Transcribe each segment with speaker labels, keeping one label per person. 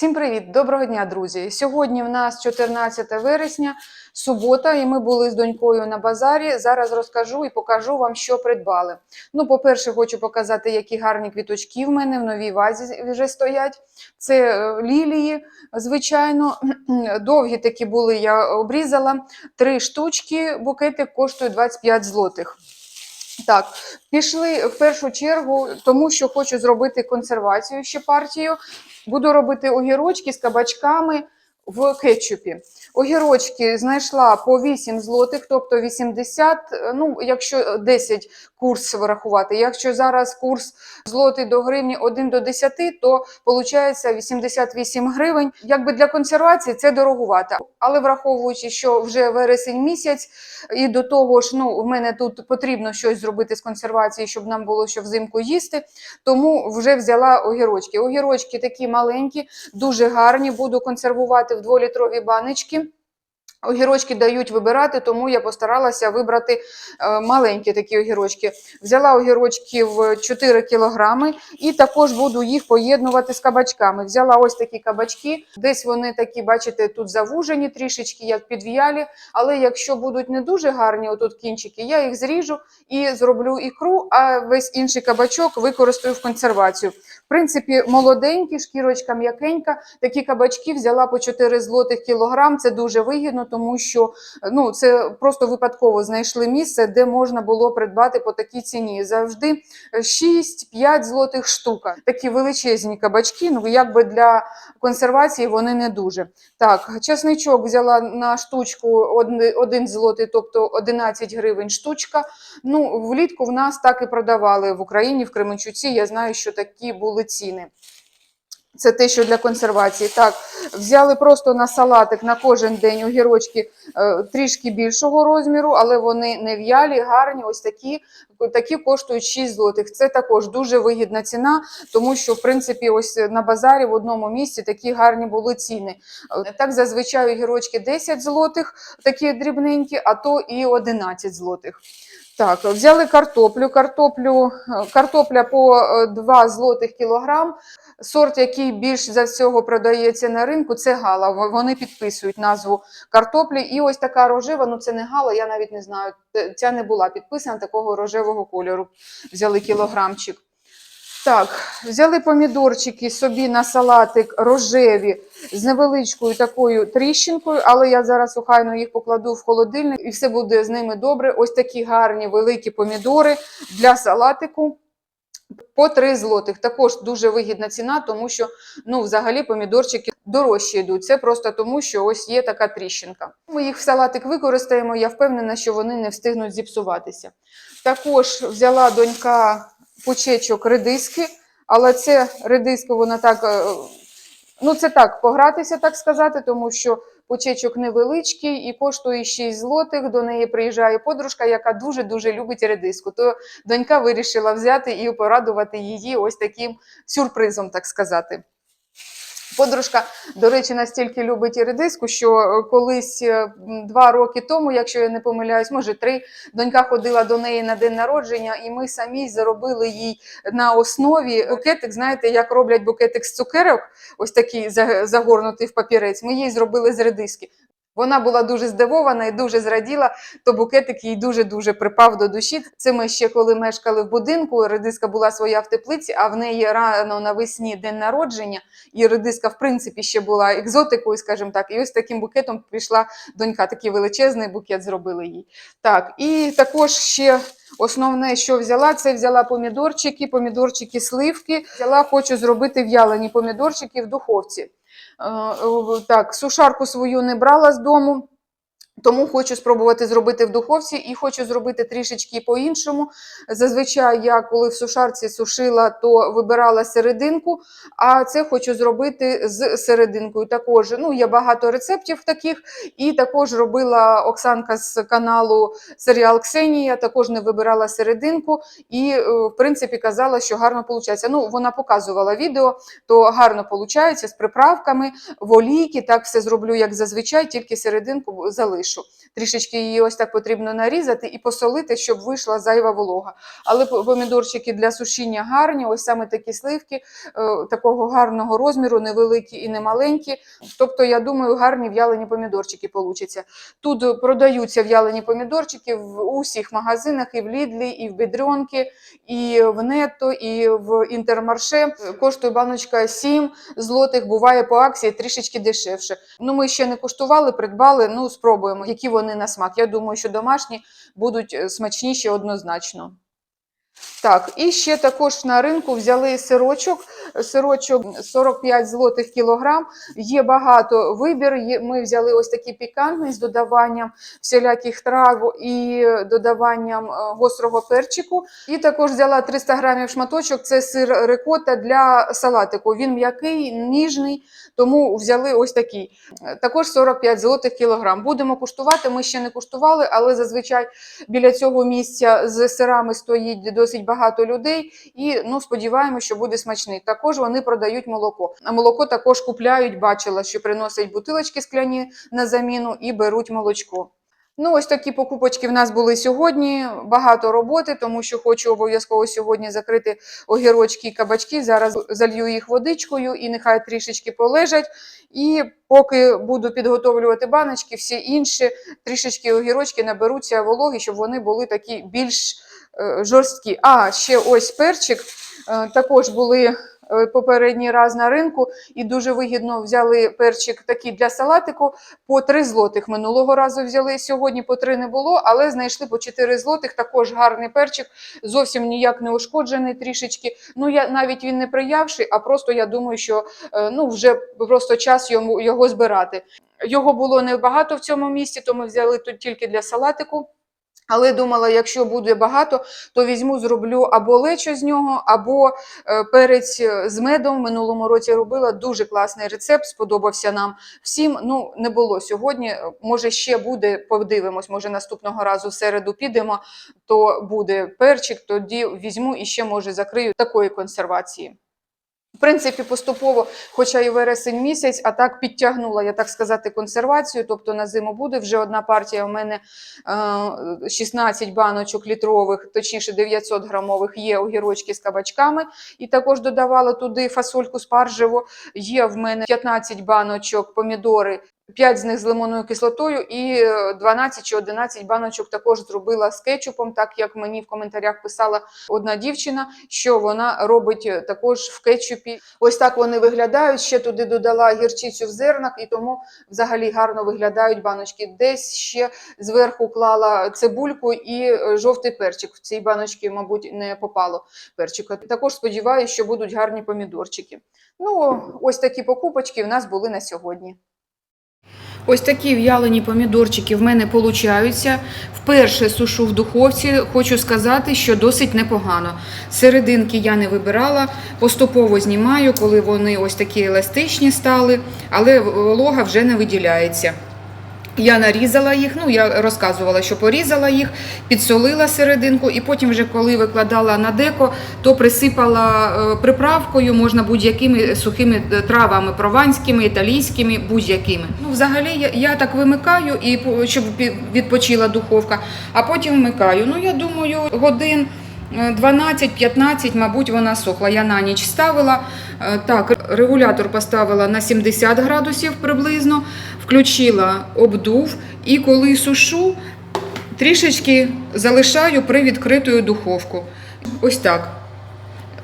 Speaker 1: Всім привіт! Доброго дня, друзі! Сьогодні в нас 14 вересня, субота, і ми були з донькою на базарі. Зараз розкажу і покажу вам, що придбали. Ну, по-перше, хочу показати, які гарні квіточки в мене в новій вазі вже стоять. Це е, лілії, звичайно. Довгі такі були, я обрізала. Три штучки, букетик коштує 25 злотих. Так, пішли в першу чергу, тому що хочу зробити консервацію ще партію. Буду робити огірочки з кабачками в кетчупі. Огірочки знайшла по 8 злотих, тобто 80, ну, якщо 10 курс врахувати. Якщо зараз курс злотий до гривні 1 до 10, то виходить 88 гривень. Якби для консервації це дорогувато. Але враховуючи, що вже вересень місяць, і до того ж, ну, в мене тут потрібно щось зробити з консервації, щоб нам було що взимку їсти, тому вже взяла огірочки. Огірочки такі маленькі, дуже гарні, буду консервувати в 2-літрові баночки. Огірочки дають вибирати, тому я постаралася вибрати е, маленькі такі огірочки. Взяла огірочки в 4 кілограми і також буду їх поєднувати з кабачками. Взяла ось такі кабачки, десь вони такі, бачите, тут завужені трішечки, як підв'ялі. Але якщо будуть не дуже гарні, отут кінчики, я їх зріжу і зроблю ікру, а весь інший кабачок використаю в консервацію. Принципі, молоденькі, шкірочка м'якенька. Такі кабачки взяла по 4 злотих кілограм. Це дуже вигідно, тому що ну, це просто випадково знайшли місце, де можна було придбати по такій ціні. Завжди 6-5 злотих штука. Такі величезні кабачки. Ну, якби для консервації вони не дуже. Так, часничок взяла на штучку 1 злотий, тобто 11 гривень штучка. Ну, влітку в нас так і продавали в Україні, в Кременчуці. Я знаю, що такі були ціни. Це те, що для консервації. Так, взяли просто на салатик на кожен день огірочки е, трішки більшого розміру, але вони не в'ялі, гарні. Ось такі. Такі коштують 6 злотих. Це також дуже вигідна ціна, тому що, в принципі, ось на базарі в одному місці такі гарні були ціни. Е, Так, зазвичай огірочки 10 злотих, такі дрібненькі, а то і 11 злотих. Так, взяли картоплю. Картоплю, е, картопля по е, 2 злотих кілограм. Сорт, який більш за всього продається на ринку, це гала. Вони підписують назву картоплі. І ось така рожева, ну це не гала, я навіть не знаю. Ця не була підписана такого рожевого кольору. Взяли кілограмчик. Так, взяли помідорчики собі на салатик рожеві з невеличкою такою тріщинкою, але я зараз охайно їх покладу в холодильник і все буде з ними добре. Ось такі гарні великі помідори для салатику. По 3 злотих. Також дуже вигідна ціна, тому що ну, взагалі помідорчики дорожчі йдуть. Це просто тому, що ось є така тріщинка. Ми їх в салатик використаємо, я впевнена, що вони не встигнуть зіпсуватися. Також взяла донька пучечок редиски, але це редиску вона так, е, ну це так, погратися, так сказати, тому що Почечок невеличкий і коштує 6 злотих. До неї приїжджає подружка, яка дуже-дуже любить редиску. То донька вирішила взяти і порадувати її ось таким сюрпризом, так сказати. Подружка, до речі, настільки любить і редиску, що е, колись е, два роки тому, якщо я не помиляюсь, може три, донька ходила до неї на день народження, і ми самі заробили їй на основі букетик. Знаєте, як роблять букетик з цукерок, ось такий загорнутий в папірець. Ми їй зробили з редиски. Вона була дуже здивована і дуже зраділа, то букетик їй дуже-дуже припав до душі. Це ми ще коли мешкали в будинку. Редиска була своя в теплиці, а в неї рано навесні день народження, і редиска, в принципі, ще була екзотикою, скажімо так. І ось таким букетом прийшла донька. Такий величезний букет зробили їй. Так, і також ще. Основне, що взяла, це взяла помідорчики, помідорчики, сливки. Взяла, хочу зробити в'ялені помідорчики в духовці. Е, е, Так, сушарку свою не брала з дому. Тому хочу спробувати зробити в духовці і хочу зробити трішечки по-іншому. Зазвичай я, коли в сушарці сушила, то вибирала серединку, а це хочу зробити з серединкою. Також ну, є багато рецептів таких, і також робила Оксанка з каналу Серіал Ксенія, також не вибирала серединку і, е, в принципі, казала, що гарно виходить. Ну, вона показувала відео, то гарно виходить з приправками, в олійки, так все зроблю, як зазвичай, тільки серединку залишу. Кришу. Трішечки її ось так потрібно нарізати і посолити, щоб вийшла зайва волога. Але помідорчики для сушіння гарні, ось саме такі сливки, е, такого гарного розміру, невеликі і не маленькі. Тобто, я думаю, гарні в'ялені помідорчики получаться. Тут продаються в'ялені помідорчики в усіх магазинах, і в Лідлі, і в Бедрьонки, і в Нетто, і в Інтермарше. Коштує баночка 7 злотих, буває по акції трішечки дешевше. Ну, ми ще не куштували, придбали, ну спробуємо, які вони на смак. Я думаю, що домашні будуть е, смачніші однозначно. Так, і ще також на ринку взяли сирочок. Сирочок 45 злотих кілограм. Є багато вибір. Ми взяли ось такий пікантний з додаванням всіляких трав і додаванням е, гострого перчику. І також взяла 300 грамів шматочок. Це сир рикота для салатику. Він м'який, ніжний, тому взяли ось такий. Е, Також 45 злотих кілограм. Будемо куштувати. Ми ще не куштували, але зазвичай біля цього місця з сирами стоїть досить багато людей, і ну сподіваємося, що буде смачний. Також вони продають молоко. А молоко також купляють. Бачила, що приносять бутилочки скляні на заміну і беруть молочко. Ну, ось такі покупочки в нас були сьогодні. Багато роботи, тому що хочу обов'язково сьогодні закрити огірочки і кабачки. Зараз залью їх водичкою і нехай трішечки полежать. І поки буду підготовлювати баночки, всі інші трішечки огірочки наберуться вологи, щоб вони були такі більш жорсткі. А, ще ось перчик. Е, також були е, попередній раз на ринку і дуже вигідно взяли перчик такий для салатику по 3 злотих. Минулого разу взяли. Сьогодні по 3 не було, але знайшли по 4 злотих. Також гарний перчик, зовсім ніяк не ушкоджений трішечки. Ну я навіть він не приявший, а просто я думаю, що е, ну вже просто час йому його збирати. Його було небагато в цьому місці, то ми взяли тут тільки для салатику. Але думала, якщо буде багато, то візьму, зроблю або лечо з нього, або е, перець з медом. В минулому році робила дуже класний рецепт, сподобався нам всім. Ну, не було сьогодні. Може, ще буде, подивимось, може наступного разу в середу підемо, то буде перчик, тоді візьму і ще може закрию такої консервації. В принципі, поступово, хоча і вересень місяць, а так підтягнула, я так сказати, консервацію. Тобто на зиму буде вже одна партія. У мене е, 16 баночок літрових, точніше 900 грамових є огірочки з кабачками. І також додавала туди фасольку спаржеву. Є в мене 15 баночок помідори. 5 з них з лимонною кислотою і е, 12 чи 11 баночок також зробила з кетчупом, так як мені в коментарях писала одна дівчина, що вона робить е, також в кетчупі. Ось так вони виглядають. Ще туди додала гірчицю в зернах, і тому взагалі гарно виглядають баночки. Десь ще зверху клала цибульку і е, жовтий перчик. В цій баночці, мабуть, не попало перчика. Також сподіваюся, що будуть гарні помідорчики. Ну, ось такі покупочки в нас були на сьогодні. Ось такі в'ялені помідорчики в мене получаються. Вперше сушу в духовці. Хочу сказати, що досить непогано. Серединки я не вибирала, поступово знімаю, коли вони ось такі еластичні стали, але волога вже не виділяється. Я нарізала їх, ну я розказувала, що порізала їх, підсолила серединку, і потім, вже коли викладала на деко, то присипала е, приправкою, можна будь-якими сухими е, травами, прованськими, італійськими, будь-якими. Ну, взагалі, я, я так вимикаю, і щоб відпочила духовка, а потім вмикаю. Ну, я думаю, годин. Е, 12-15, мабуть, вона сохла. Я на ніч ставила. Е, Так, регулятор поставила на 70 градусів приблизно, включила обдув і коли сушу, трішечки залишаю при відкритою духовку. Ось так.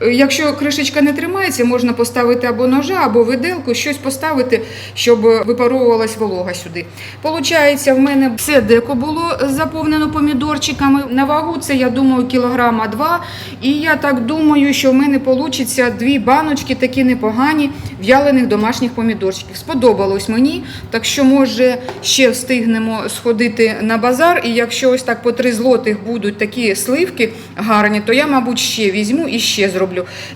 Speaker 1: Якщо кришечка не тримається, можна поставити або ножа, або виделку, щось поставити, щоб випаровувалась волога сюди. Получається, в мене все деко було заповнено помідорчиками. На вагу це, я думаю, кілограма два. І я так думаю, що в мене вийде дві баночки, такі непогані, в'ялених домашніх помідорчиків. Сподобалось мені, так що, може, ще встигнемо сходити на базар. І якщо ось так по три злотих будуть такі сливки гарні, то я, мабуть, ще візьму і ще зроблю.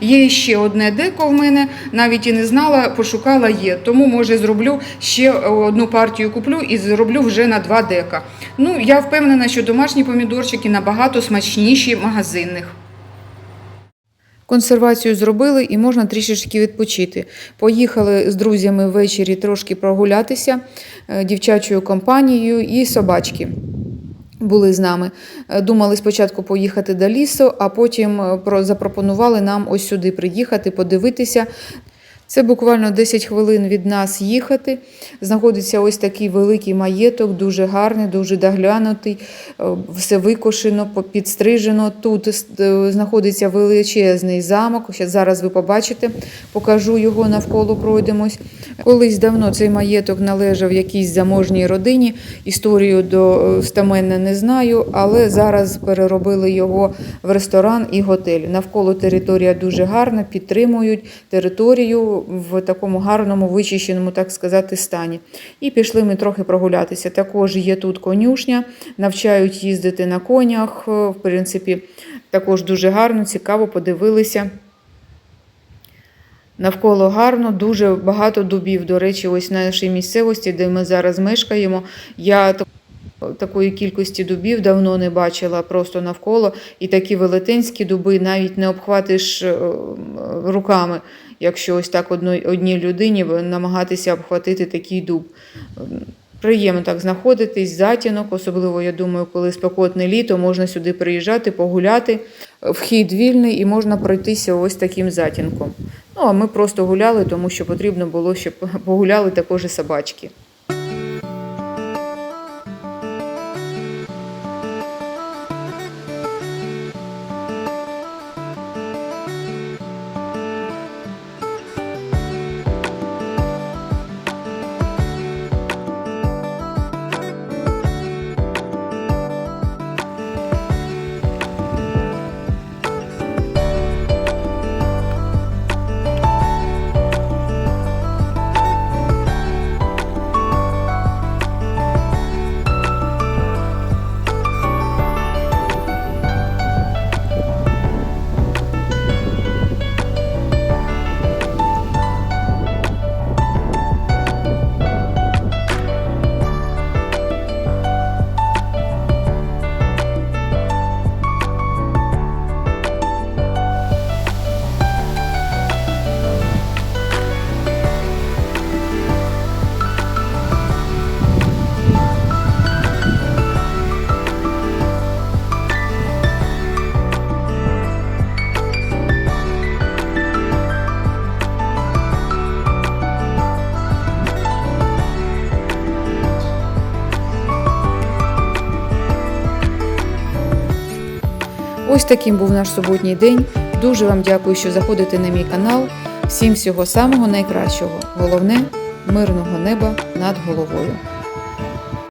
Speaker 1: Є ще одне деко в мене, навіть і не знала, пошукала є. Тому, може, зроблю ще одну партію куплю і зроблю вже на два дека. Ну, я впевнена, що домашні помідорчики набагато смачніші магазинних. Консервацію зробили і можна трішечки відпочити. Поїхали з друзями ввечері трошки прогулятися е, дівчачою компанією і собачки. Були з нами. Е, Думали спочатку поїхати до лісу, а потім е, про- запропонували нам ось сюди приїхати, подивитися. Це буквально 10 хвилин від нас їхати. Знаходиться ось такий великий маєток, дуже гарний, дуже доглянутий, е, все викошено, підстрижено. Тут е, знаходиться величезний замок. Зараз ви побачите, покажу його навколо пройдемось. Колись давно цей маєток належав якійсь заможній родині. Історію до достеменно не знаю, але зараз переробили його в ресторан і готель. Навколо територія дуже гарна, підтримують територію в такому гарному, вичищеному, так сказати, стані. І пішли ми трохи прогулятися. Також є тут конюшня, навчають їздити на конях. е, В принципі, також дуже гарно, цікаво, подивилися. Навколо гарно, дуже багато дубів. До речі, ось на нашій місцевості, де ми зараз мешкаємо, я такої кількості дубів давно не бачила просто навколо. І такі велетенські дуби навіть не обхватиш е, руками, якщо ось так одній людині намагатися обхватити такий дуб. Приємно так знаходитись, затінок, особливо, я думаю, коли спекотне літо, можна сюди приїжджати, погуляти. Вхід вільний і можна пройтися ось таким затінком. Ну, а ми просто гуляли, тому що потрібно було, щоб погуляли також і собачки. Таким був наш суботній день. Дуже вам дякую, що заходите на мій канал. Всім всього самого найкращого. Головне мирного неба над головою.